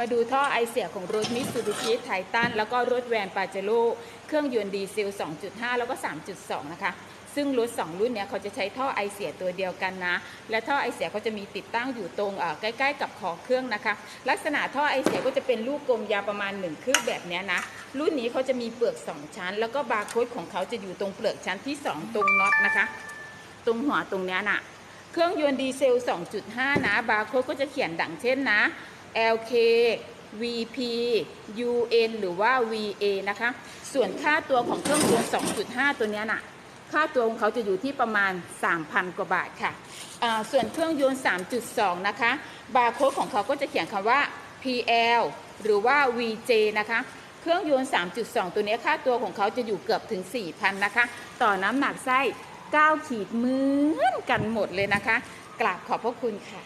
มาดูท่อไอเสียของรถมิตซูบิชิไททันแล้วก็รถแวนปาเจโร่เครื่องยนต์ดีเซล 2.5 แล้วก็ 3.2 นะคะ ซึ่งรถ 2 รุ่นเนี้ยเขาจะใช้ท่อไอเสียตัวเดียวกันนะ และท่อไอเสียเขาจะมีติดตั้งอยู่ตรงใกล้ ๆ กับคอเครื่องนะคะ ลักษณะท่อไอเสียก็จะเป็นลูกกลมยาวประมาณ1คืบแบบเนี้ยนะ รุ่นนี้เขาจะมีเปลือก 2 ชั้น แล้วก็บาร์โค้ดของเขาจะอยู่ตรงเปลือกชั้นที่ 2 ตรงน็อตนะคะ ตรงหัวตรงเนี้ยน่ะเครื่องยนต์ดีเซล 2.5 นะ บาร์โค้ดก็จะเขียนดังเช่นนะ LK VP UN หรือว่า VA นะคะ ส่วนค่าตัวของเครื่องยนต์2.5 ตัวนี้ยน่ะ ค่าตัวของเขาจะอยู่ที่ประมาณ 3,000 กว่าบาทค่ะ ส่วนเครื่องยนต์ 3.2 นะคะ บาร์โค้ดของเขาก็จะเขียนคำว่า PL หรือว่า VJ นะคะ เครื่องยนต์ 3.2 ตัวนี้ค่าตัวของเขาจะอยู่เกือบถึง 4,000 นะคะ ต่อน้ำหนักไส้ 9 ขีดเหมือนกันหมดเลยนะคะ กราบขอบพระคุณค่ะ